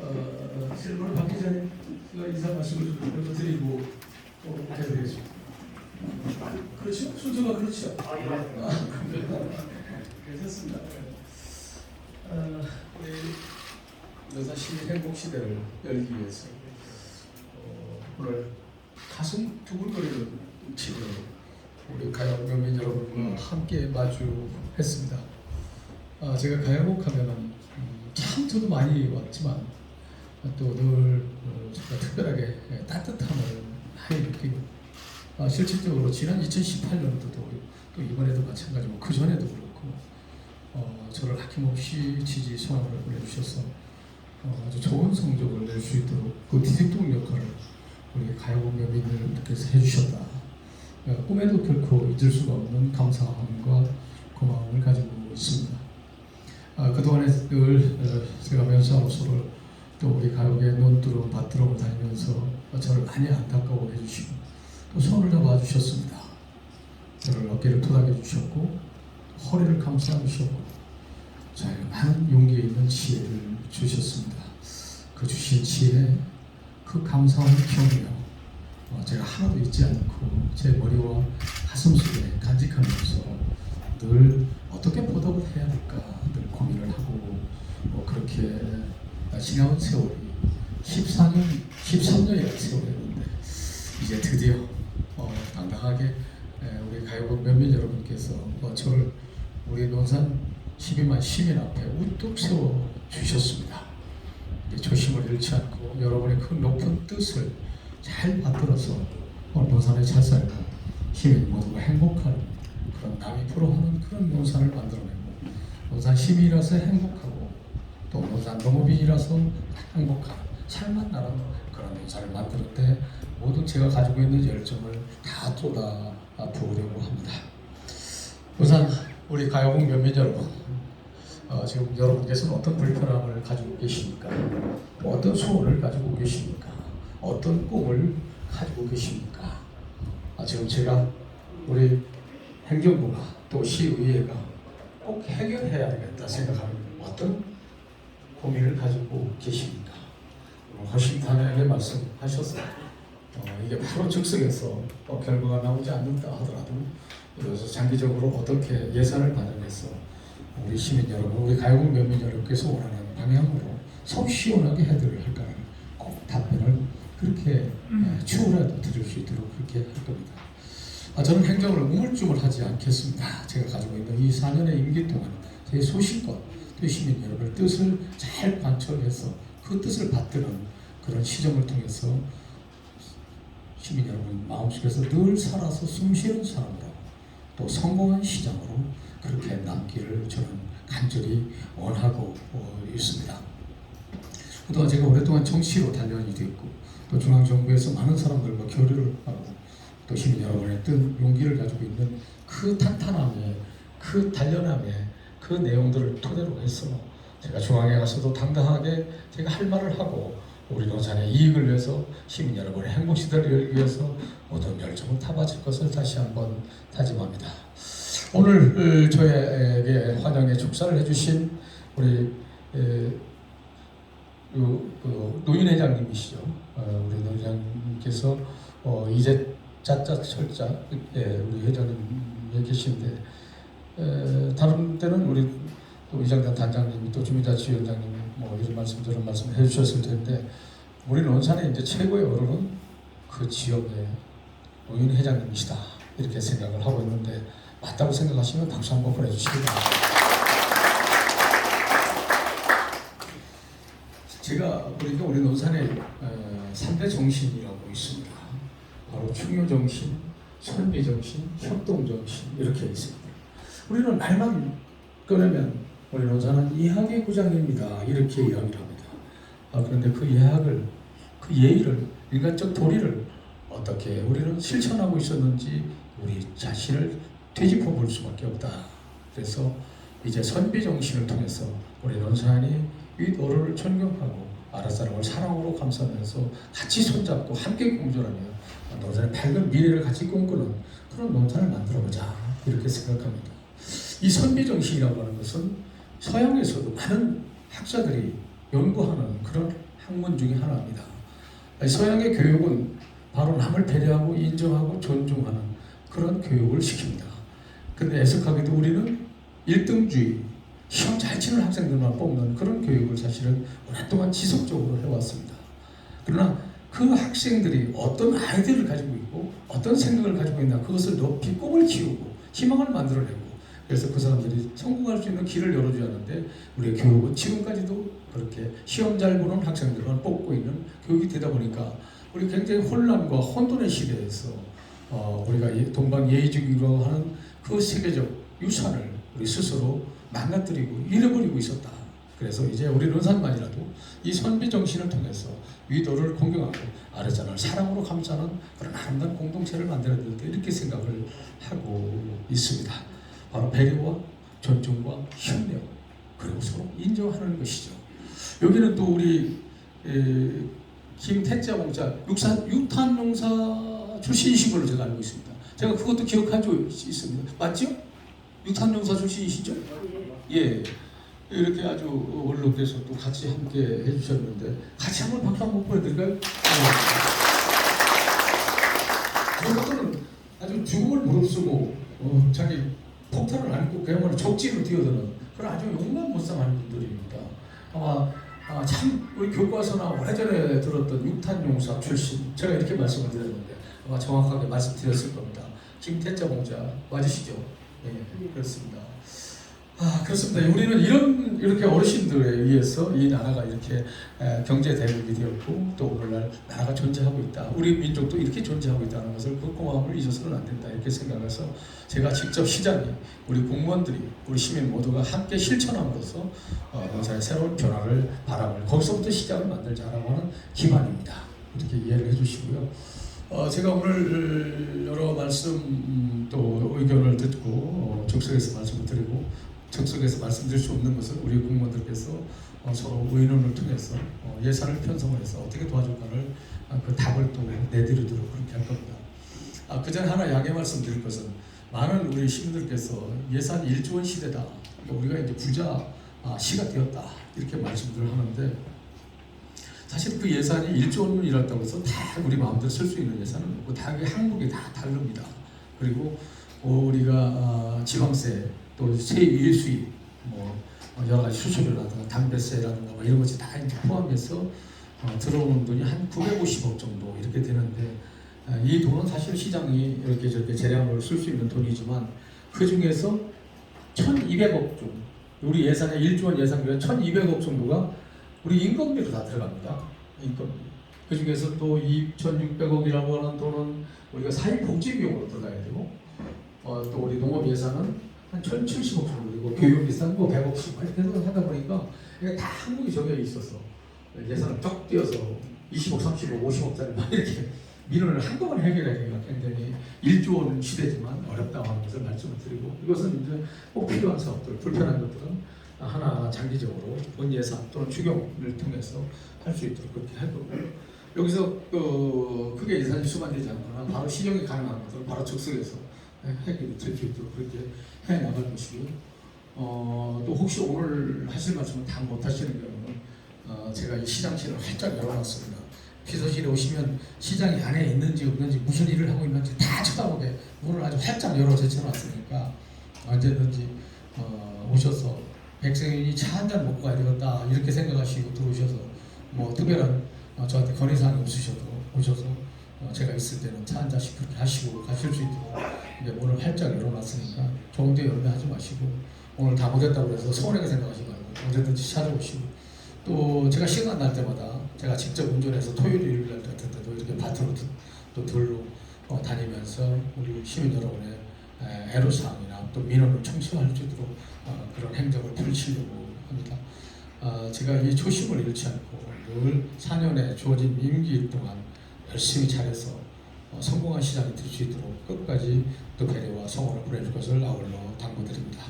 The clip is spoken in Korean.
어, 질문을 받기 전에 제가 인사 말씀을 좀 드리고 어, 해드리겠습니다. 그렇죠? 순서가 그렇죠? 아, 괜찮습니다. 어, 우리 여자 시민 행복 시대를 열기 위해서 어, 오늘 가슴 두근거리는 치료 우리 가요명민 여러분과 함께 마주했습니다. 아, 제가 가요곡 하면은 음, 참 저도 많이 왔지만 또늘 어, 제가 특별하게 예, 따뜻함을 많이 느끼고 아, 실질적으로 지난 2018년도도 또 이번에도 마찬가지고 그 전에도 그렇고 어, 저를 아낌없이 지지 소원을 보내주셔서 어, 아주 좋은 성적을 낼 수 있도록 그 뒤집동 역할을 우리 가요곡 명민들께서 해주셨다. 어, 꿈에도 결코 잊을 수가 없는 감사함과 고마움을 가지고 있습니다. 아, 그동안에 늘 어, 제가 면사로서를 또 우리 가요계 논두렁 밭두렁을 다니면서 저를 많이 안타까워해 주시고 또 손을 잡아 주셨습니다. 저를 어깨를 토닥여 주셨고 허리를 감싸 주셨고 저에게 많은 용기 있는 지혜를 주셨습니다. 그 주신 지혜, 그 감사함을 기억하며 어, 제가 하나도 잊지 않고 제 머리와 가슴 속에 간직하면서 늘 어떻게 보답을 해야 될까 늘 고민을 하고 뭐 그렇게 지나온 세월이 14년, 13년이라는 세월이었는데 이제 드디어 어, 당당하게 에, 우리 가요국 면민 여러분께서 어, 저를 우리 논산 12만 시민 앞에 우뚝 세워 주셨습니다. 조심을 잃지 않고 여러분의 그 높은 뜻을 잘 받들어서 어, 논산에 잘 살고 시민 모두가 행복한 그런 남이 부러워하는 그런 논산을 만들어내고 논산 시민이라서 행복하고 또 논산 농업인이라서 행복한 살만 나는 그런 논산을 만들 때 모든 제가 가지고 있는 열정을 다 쏟아 부으려고 합니다. 우선 우리 가요국 면민 여러분 어, 지금 여러분께서는 어떤 불편함을 가지고 계십니까? 뭐 어떤 소원을 가지고 계십니까? 어떤 꿈을 가지고 계십니까? 아, 지금 제가 우리 행정부가 또 시의회가 꼭 해결해야 되겠다 생각하는 어떤 고민을 가지고 계십니까? 어, 허심탄회하게 말씀하셨어요. 어, 이게 바로 즉석에서 어, 결과가 나오지 않는다 하더라도 그래서 장기적으로 어떻게 예산을 마련해서 우리 시민 여러분, 우리 가요국 면민 여러분께서 원하는 방향으로 속 시원하게 해드릴 할까를 꼭 답변을 그렇게 예, 추후라도 드릴 수 있도록 그렇게 할 겁니다. 아, 저는 행정을 우물쭈물하지 않겠습니다. 제가 가지고 있는 이 4년의 임기 동안 제 소신껏 또 시민 여러분의 뜻을 잘 관철해서 그 뜻을 받드는 그런 시정을 통해서 시민 여러분 마음속에서 늘 살아서 숨쉬는 사람으로 또 성공한 시장으로 그렇게 남기를 저는 간절히 원하고 어, 있습니다. 그동안 제가 오랫동안 정치로 단련이 됐고 또 중앙정부에서 많은 사람들과 교류를 하고 또 시민 여러분의 뜻, 용기를 가지고 있는 그 탄탄함에 그 단련함에 그 내용들을 토대로 해서 제가 중앙에 가서도 당당하게 제가 할 말을 하고 우리 논산의 이익을 위해서 시민 여러분의 행복 시대를 위해서 모든 열정을 타바칠 것을 다시 한번 다짐합니다. 오늘 어, 저에게 환영의 축사를 해주신 우리 그 노인 회장님이시죠. 어, 우리 노인 회장님께서 어, 이제 짜짜 철자 예, 우리 회장님 계신데 에, 다른 때는 우리 또 이장단 단장님이 또 주민자치위원장님 뭐 이런 말씀 저런 말씀 해주셨을 텐데 우리 논산의 이제 최고의 어른은 그 지역의 노인 회장님이시다 이렇게 생각을 하고 있는데 맞다고 생각하시면 박수 한번 보내주시기 바랍니다. 제가 보니까 우리 논산에 어, 3대 정신이라고 있습니다. 바로 충효 정신, 선비 정신, 협동 정신 이렇게 있습니다. 우리는 말만 꺼내면 우리 논산은 이학의 구장입니다. 이렇게 이야기를 합니다. 아, 그런데 그 예학을, 그 예의를, 인간적 도리를 어떻게 우리는 실천하고 있었는지 우리 자신을 되짚어 볼 수밖에 없다. 그래서 이제 선비 정신을 통해서 우리 논산이 이 노를 존경하고 아랫사람을 사랑으로 감싸면서 같이 손잡고 함께 공존하며 논산의 밝은 미래를 같이 꿈꾸는 그런 논산을 만들어보자 이렇게 생각합니다. 이 선비 정신이라고 하는 것은 서양에서도 많은 학자들이 연구하는 그런 학문 중에 하나입니다. 서양의 교육은 바로 남을 배려하고 인정하고 존중하는 그런 교육을 시킵니다. 그런데 애석하게도 우리는 1등주의, 시험 잘 치는 학생들만 뽑는 그런 교육을 사실은 오랫동안 지속적으로 해왔습니다. 그러나 그 학생들이 어떤 아이디어를 가지고 있고 어떤 생각을 가지고 있나 그것을 높이 꿈을 키우고 희망을 만들어내고 그래서 그 사람들이 성공할 수 있는 길을 열어줘야 하는데 우리의 교육은 지금까지도 그렇게 시험 잘 보는 학생들만 뽑고 있는 교육이 되다 보니까 우리 굉장히 혼란과 혼돈의 시대에서 어, 우리가 예- 동방 예의주의라고 하는 그 세계적 유산을 우리 스스로 망가뜨리고 잃어버리고 있었다. 그래서 이제 우리 론산만이라도 이 선비 정신을 통해서 위도를 공경하고 아래자를 사랑으로 감싸는 그런 아름다운 공동체를 만들어야 된다 이렇게 생각을 하고 있습니다. 바로 배려와 존중과 협력 그리고 서로 인정하는 것이죠. 여기는 또 우리 에, 김태자 공자 육탄 농사 출신이신 걸로 제가 알고 있습니다. 제가 그것도 기억한 적 있습니다. 맞죠? 육탄 농사 출신이시죠? 예. 이렇게 아주 원로께서 또 같이 함께 해주셨는데 같이 한번 박수 한번 보여드릴까요? 네. 저분은 아주 죽음을 무릅쓰고 어, 자기 폭탄을 안고 그야말로 적지로 뛰어드는 그런 아주 용감무쌍한 분들입니다. 아마 아, 참 우리 교과서나 오래전에 들었던 육탄용사 출신 제가 이렇게 말씀을 드렸는데 아마 정확하게 말씀드렸을 겁니다. 김태자 공자 맞으시죠? 네, 그렇습니다. 아 그렇습니다. 우리는 이런 이렇게 어르신들에 의해서 이 나라가 이렇게 에, 경제 대국이 되었고 또 오늘날 나라가 존재하고 있다. 우리 민족도 이렇게 존재하고 있다는 것을 그 고마움을 잊어서는 안 된다 이렇게 생각해서 제가 직접 시장이 우리 공무원들이 우리 시민 모두가 함께 실천함으로써 어, 농사의 새로운 변화를 바람을 거기서부터 시작을 만들자라고 하는 기반입니다. 이렇게 이해를 해주시고요. 어, 제가 오늘 여러 말씀 음, 또 의견을 듣고 어, 적석에서 말씀을 드리고 적석에서 말씀드릴 수 없는 것을 우리 공무원들께서 어, 서로 의논을 통해서 어, 예산을 편성을 해서 어떻게 도와줄까를 아, 그 답을 또 내드리도록 그렇게 할 겁니다. 아, 그전 하나 양해 말씀드릴 것은 많은 우리 시민들께서 예산 1조 원 시대다. 그러니까 우리가 이제 부자 아, 시가 되었다. 이렇게 말씀들을 하는데 사실 그 예산이 1조 원이라고 해서 다 우리 마음대로 쓸 수 있는 예산은 없고 다 항목이 다 다릅니다. 그리고 어, 우리가 아, 지방세 또 세율 수입 뭐 어, 여러 가지 수수료라든가 담배세라든가 뭐 이런 것이 다 이제 포함해서 어, 들어오는 돈이 한 950억 정도 이렇게 되는데 아, 이 돈은 사실 시장이 이렇게 저렇게 재량으로 쓸 수 있는 돈이지만 그 중에서 1,200억 정 우리 예산의 1조 원 예산비가 1,200억 정도가 우리 인건비로 다 들어갑니다. 인건비. 그 중에서 또 2,600억이라고 하는 돈은 우리가 사회복지 비용으로 들어가야 되고 어, 또 우리 농업 예산은 한 1,070억 정도 되고 교육 예산 뭐 100억씩 이렇게 해서 하다 보니까 이게 다 항목이 정해 있어서 예산을 쫙 띄어서 20억, 30억, 50억짜리 막 이렇게 민원을 한꺼번에 해결하기가 굉장히 1조 원 시대지만 어렵다고 하는 것을 말씀을 드리고 이것은 이제 꼭 필요한 사업들, 불편한 것들은 하나하나 장기적으로 본 예산 또는 추경을 통해서 할 수 있도록 그렇게 할 거고 여기서 그 크게 예산이 수반되지 않거나 바로 시정이 가능한 것들은 바로 즉석에서 해결이 될 수 있도록 그렇게 해 나갈 것이고요. 어, 또 혹시 오늘 하실 말씀을 다못 하시는 경우는 어, 제가 이 시장실을 활짝 열어놨습니다. 비서실에 오시면 시장이 안에 있는지 없는지 무슨 일을 하고 있는지 다 쳐다보게 문을 아주 활짝 열어 제쳐놨으니까 언제든지 어, 오셔서 백성인이 차 한 잔 먹고 가야 되겠다 이렇게 생각하시고 들어오셔서 뭐 특별한 어, 저한테 건의사항이 없으셔도 오셔서 어, 제가 있을 때는 차 한 잔씩 그렇게 하시고 가실 수 있도록 이제 문을 활짝 열어놨으니까 좋은데 열매하지 마시고 오늘 다 못했다고 해서 서운하게 생각하지 말고 언제든지 찾아오시고 또 제가 시간 날 때마다 제가 직접 운전해서 토요일 일요일 날 같은 때도 이렇게 밭으로 드- 또 들로 어, 다니면서 우리 시민 여러분의 에, 애로사항이나 또 민원을 청소할 수 있도록 어, 그런 행정을 펼치려고 합니다. 어, 제가 이 초심을 잃지 않고 늘 4년의 주어진 임기 동안 열심히 잘해서 어, 성공한 시장이 될 수 있도록 끝까지 또 배려와 성원을 보내줄 것을 아울러 당부드립니다.